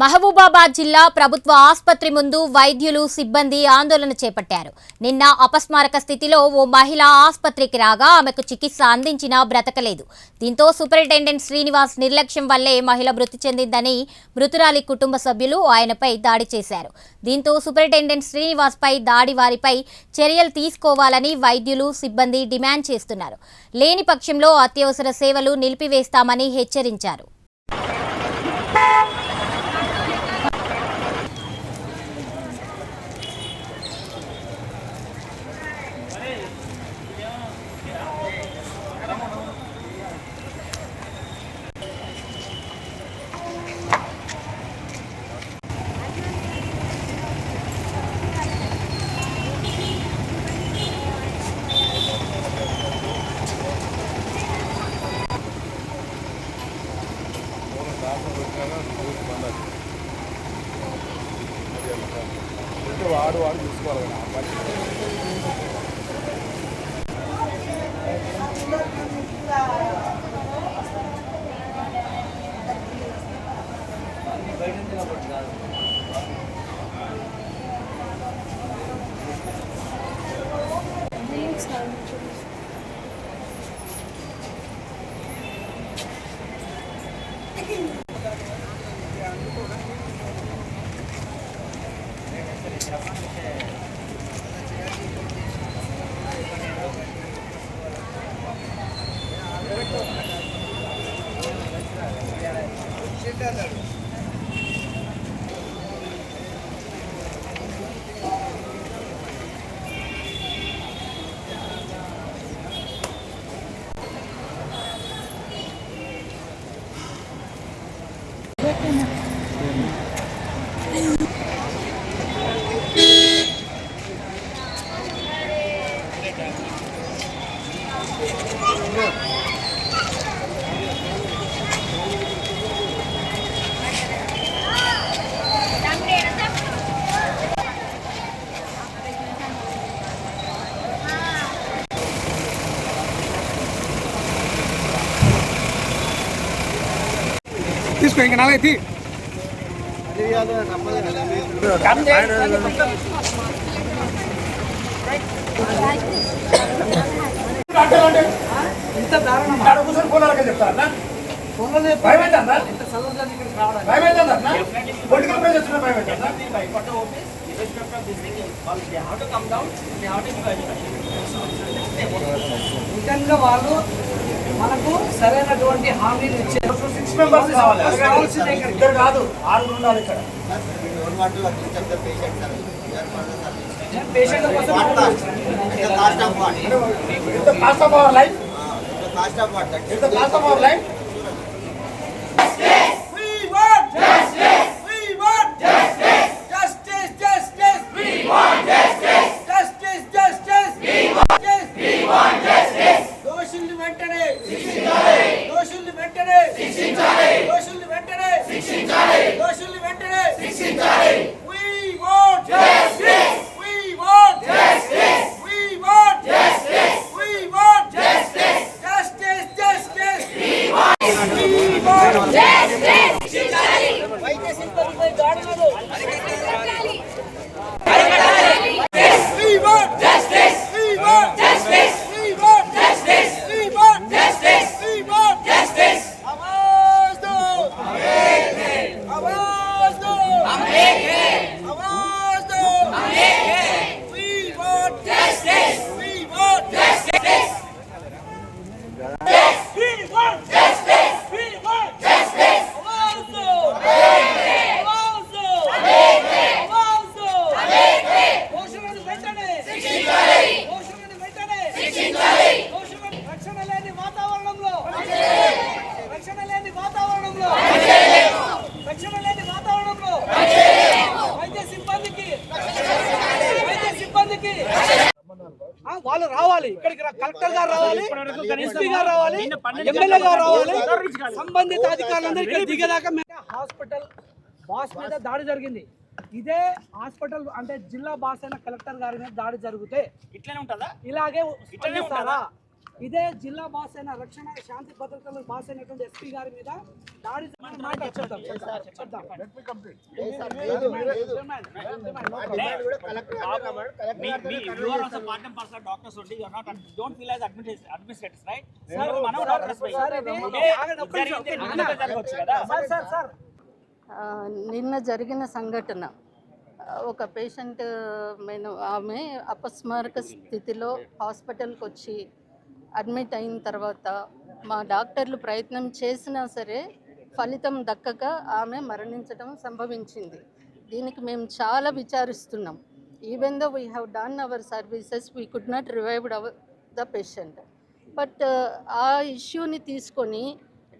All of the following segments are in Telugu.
మహబూబాబాద్ జిల్లా ప్రభుత్వ ఆసుపత్రి ముందు వైద్యులు సిబ్బంది ఆందోళన చేపట్టారు. నిన్న అపస్మారక స్థితిలో ఓ మహిళ ఆసుపత్రికి రాగా ఆమెకు చికిత్స అందించినా బ్రతకలేదు. దీంతో సూపరింటెండెంట్ శ్రీనివాస్ నిర్లక్ష్యం వల్లే మహిళ మృతి చెందిందని మృతురాలి కుటుంబ సభ్యులు ఆయనపై దాడి చేశారు. దీంతో సూపరింటెండెంట్ శ్రీనివాస్పై దాడి వారిపై చర్యలు తీసుకోవాలని వైద్యులు సిబ్బంది డిమాండ్ చేస్తున్నారు. లేని పక్షంలో అత్యవసర సేవలు నిలిపివేస్తామని హెచ్చరించారు. వాడు వాడు చూసుకోవాలి కదా అబ్బాయి తీసుకో ఇంకా నాలుగు తీ ఇంత? చెప్తారా? చదువుతుంది ఇక్కడికి పొలిటికల్ వచ్చిన నిజంగా వాళ్ళు మనకు సరైనటువంటి హామీలు ఇచ్చారు సిక్స్ మెంబర్స్ కావాలి. ఇద్దరు కాదు ఆరుగురు ఉండాలి ఇక్కడ. పేషెంట్ల కోసం ఇంత కాస్ట్ ఆఫ్ అవర్ లైఫ్ ఇంత cost of our life We want justice. We want justice. Justice, justice. We want justice. Justice, justice. We want justice. We want justice. దోషుల్ని వెంటనే శిక్షించాలి. దోషుల్ని వెంటనే శిక్షించాలి. దోషుల్ని Jesus! వాళ్ళు రావాలి. ఇక్కడికి కలెక్టర్ గారు రావాలి ఎస్పీ గారు రావాలి ఎమ్మెల్యే గారు రావాలి. సంబంధిత అధికారులందరూ ఇక్కడ దిగేదాకా మేము- హాస్పిటల్ బాస్ మీద దాడి జరిగింది. ఇదే హాస్పిటల్ అంటే జిల్లా బాస్ అయిన కలెక్టర్ గారి మీద దాడి జరిగితే ఇట్లనే ఉంటుందా? ఇలాగే ఇట్లనే స్పందిస్తారా? ఇదే జిల్లా బాస్ అయిన రక్షణ శాంతి భద్రతల బాస్ అయినటువంటి ఎస్పీ గారి మీద దాడి నిన్న జరిగిన సంఘటన ఒక పేషెంట్ నేను ఆమె అపస్మారక స్థితిలో హాస్పిటల్కి వచ్చి అడ్మిట్ అయిన తర్వాత మా డాక్టర్లు ప్రయత్నం చేసినా సరే ఫలితం దక్కక ఆమె మరణించడం సంభవించింది. దీనికి మేము చాలా విచారిస్తున్నాం. Even though we have done our services we could not revived our the patient but ఆ ఇష్యూని తీసుకొని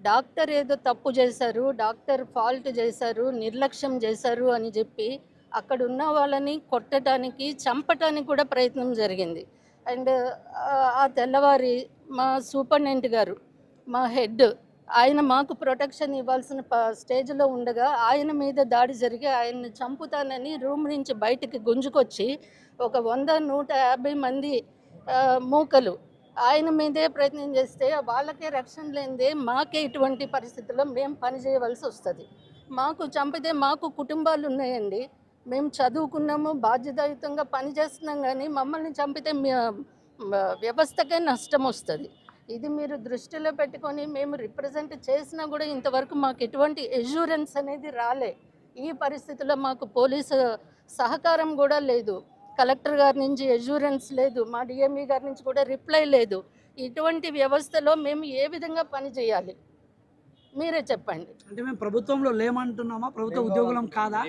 డాక్టర్ ఏదో తప్పు చేశారు డాక్టర్ ఫాల్ట్ చేశారు నిర్లక్ష్యం చేశారు అని చెప్పి అక్కడ ఉన్న వాళ్ళని కొట్టడానికి చంపటానికి కూడా ప్రయత్నం జరిగింది. అండ్ ఆ తెల్లవారి మా సూపరింటెండెంట్ గారు మా హెడ్ ఆయన మాకు ప్రొటెక్షన్ ఇవ్వాల్సిన స్టేజ్లో ఉండగా ఆయన మీద దాడి జరిగి ఆయన్ని చంపుతానని రూమ్ నుంచి బయటికి గుంజుకొచ్చి ఒక వంద నూట యాభై మంది మూకలు ఆయన మీదే ప్రయత్నం చేస్తే వాళ్ళకే రక్షణ లేనిదే మాకే ఇటువంటి పరిస్థితుల్లో మేము పని చేయవలసి వస్తుంది. మాకు చంపితే మాకు కుటుంబాలు ఉన్నాయండి. మేము చదువుకున్నాము బాధ్యతాయుతంగా పని చేస్తున్నాం కానీ మమ్మల్ని చంపితే వ్యవస్థకే నష్టం వస్తుంది. ఇది మీరు దృష్టిలో పెట్టుకొని మేము రిప్రజెంట్ చేసినా కూడా ఇంతవరకు మాకు ఎటువంటి ఎష్యూరెన్స్ అనేది రాలే. ఈ పరిస్థితిలో మాకు పోలీసు సహకారం కూడా లేదు. కలెక్టర్ గారి నుంచి ఎష్యూరెన్స్ లేదు మా డిఎంఈ గారి నుంచి కూడా రిప్లై లేదు. ఇటువంటి వ్యవస్థలో మేము ఏ విధంగా పని చేయాలి? మీరే చెప్పండి. అంటే మేము ప్రభుత్వంలో లేమంటున్నామా? ప్రభుత్వ ఉద్యోగులం కాదా?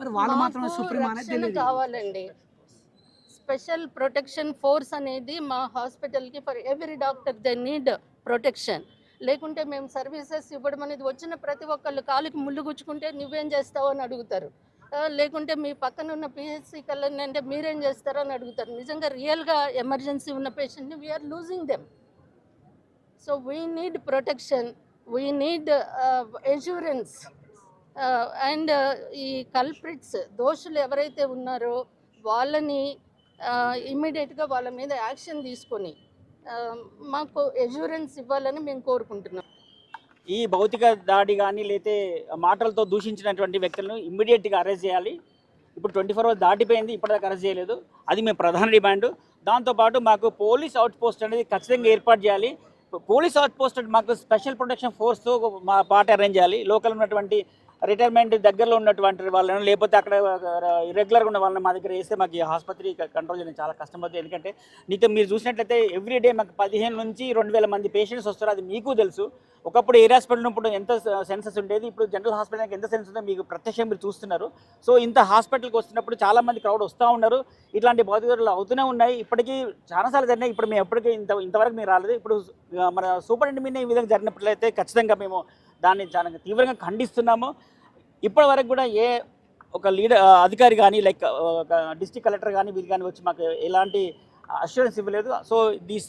మరి వాళ్ళు మాత్రమే సుప్రీం అనేది కావాలండి. స్పెషల్ ప్రొటెక్షన్ ఫోర్స్ అనేది మా హాస్పిటల్కి for every doctor they need protection. లేకుంటే మేము సర్వీసెస్ ఇవ్వడం అనేది వచ్చిన ప్రతి ఒక్కళ్ళు కాలుకి ముళ్ళు గుచ్చుకుంటే నువ్వేం చేస్తావు అని అడుగుతారు. లేకుంటే మీ పక్కన ఉన్న పిహెచ్సి కళ్ళని అంటే మీరేం చేస్తారో అని అడుగుతారు. నిజంగా రియల్గా ఎమర్జెన్సీ ఉన్న పేషెంట్ని we're losing them so we need protection we need assurance and ఈ కల్ప్రిట్స్ దోషులు ఎవరైతే ఉన్నారో వాళ్ళని uh, ఇమ్మీడియట్గా వాళ్ళ మీద యాక్షన్ తీసుకొని uh, మాకు ఎష్యూరెన్స్ ఇవ్వాలని మేము కోరుకుంటున్నాం. ఈ భౌతిక దాడి కానీ లేతే మాటలతో దూషించినటువంటి వ్యక్తులను ఇమ్మీడియట్గా అరెస్ట్ చేయాలి. ఇప్పుడు ట్వంటీ ఫోర్ అవర్స్ దాటిపోయింది ఇప్పటిదాకా అరెస్ట్ చేయలేదు. అది మేము ప్రధాన డిమాండ్. దాంతోపాటు మాకు పోలీస్ అవుట్ పోస్ట్ అనేది ఖచ్చితంగా ఏర్పాటు చేయాలి. పోలీస్ అవుట్ పోస్ట్ మాకు స్పెషల్ ప్రొటెక్షన్ ఫోర్స్తో మా పార్టీ అరేంజ్ చేయాలి. లోకల్ ఉన్నటువంటి రిటైర్మెంట్ దగ్గరలో ఉన్నటువంటి వాళ్ళని లేకపోతే అక్కడ ఇరెగ్యులర్గా ఉన్న వాళ్ళని మా దగ్గర వేస్తే మాకు ఈ ఆసుపత్రి కంట్రోల్ చేయడం చాలా కష్టం అవుతుంది. ఎందుకంటే నీతో మీరు చూసినట్లయితే ఎవ్రీ డే మాకు పదిహేను నుంచి రెండు వేల మంది పేషెంట్స్ వస్తారు. అది మీకు తెలుసు. ఒకప్పుడు ఏ హాస్పిటల్ ఉన్నప్పుడు ఎంత సెన్సెస్ ఉండేది? ఇప్పుడు జనరల్ హాస్పిటల్కి ఎంత సెన్స్ ఉందో మీకు ప్రత్యక్షంగా మీరు చూస్తున్నారు. సో ఇంత హాస్పిటల్కి వస్తున్నప్పుడు చాలామంది క్రౌడ్ వస్తూ ఉన్నారు. ఇట్లాంటి బాధితులు అవుతూనే ఉన్నాయి. ఇప్పటికీ చాలాసార్లు జరిగినాయి. ఇప్పుడు మేము ఎప్పటికీ ఇంత ఇంతవరకు మీరు రాలేదు. ఇప్పుడు మన సూపరింటెండెంట్ మీద ఈ విధంగా జరిగినట్లయితే ఖచ్చితంగా మేము దాన్ని చాలా తీవ్రంగా ఖండిస్తున్నాము. ఇప్పటి వరకు కూడా ఏ ఒక లీడర్ అధికారి కానీ లైక్ ఒక డిస్ట్రిక్ట్ కలెక్టర్ కానీ వీరు కానీ వచ్చి మాకు ఎలాంటి అష్యూరెన్స్ ఇవ్వలేదు. So these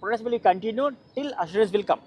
products will continue till assurance will come.